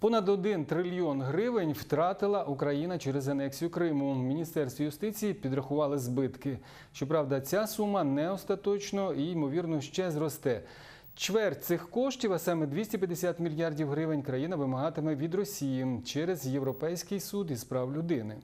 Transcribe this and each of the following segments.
Понад 1 трильйон гривень втратила Україна через анексію Криму. Міністерство юстиції підрахували збитки. Щоправда, ця сума не остаточно і, ймовірно, ще зросте. Чверть цих коштів, а саме 250 мільярдів гривень, країна вимагатиме від Росії через Європейський суд із прав людини.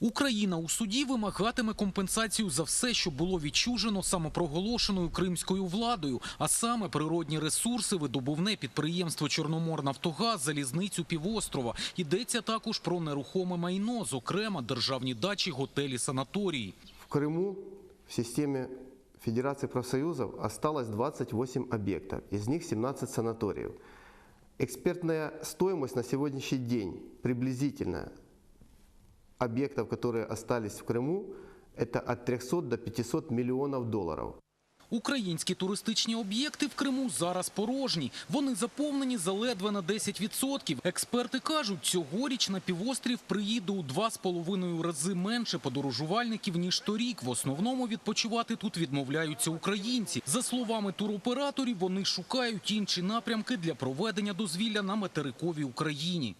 Україна у суді вимагатиме компенсацію за все, що було відчужено самопроголошеною кримською владою, а саме природні ресурси, видобувне підприємство Чорноморнафтогаз, залізницю півострова. Йдеться також про нерухоме майно, зокрема державні дачі, готелі, санаторії. В Крыму в системе Федерации профсоюзов осталось 28 объектов, из них 17 санаториев. Экспертная стоимость на сегодняшний день приблизительно объектов, которые остались в Крыму, это от 300 до 500 миллионов долларов. Українські туристичні об'єкти в Криму зараз порожні. Вони заповнені заледве на 10%. Експерти кажуть, цьогоріч на півострів приїде у два з половиною рази менше подорожувальників ніж торік. В основному відпочивати тут відмовляються українці. За словами туроператорів, вони шукають інші напрямки для проведення дозвілля на материковій Україні.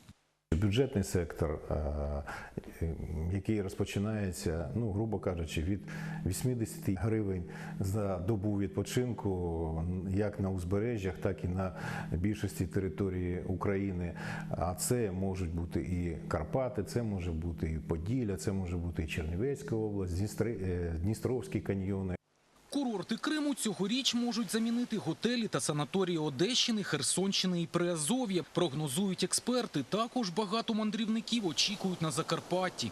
Бюджетний сектор, е, який розпочинається, ну грубо кажучи, від 80 гривень за добу відпочинку, як на узбережжях, так і на більшості території України. А це можуть бути і Карпати, це може бути і Поділля, це може бути і Чернівецька область, е, Дністровські каньйони. Курорти Криму цьогоріч можуть замінити готелі та санаторії Одещини, Херсонщини і Приазов'я. Прогнозують експерти. Також багато мандрівників очікують на Закарпатті.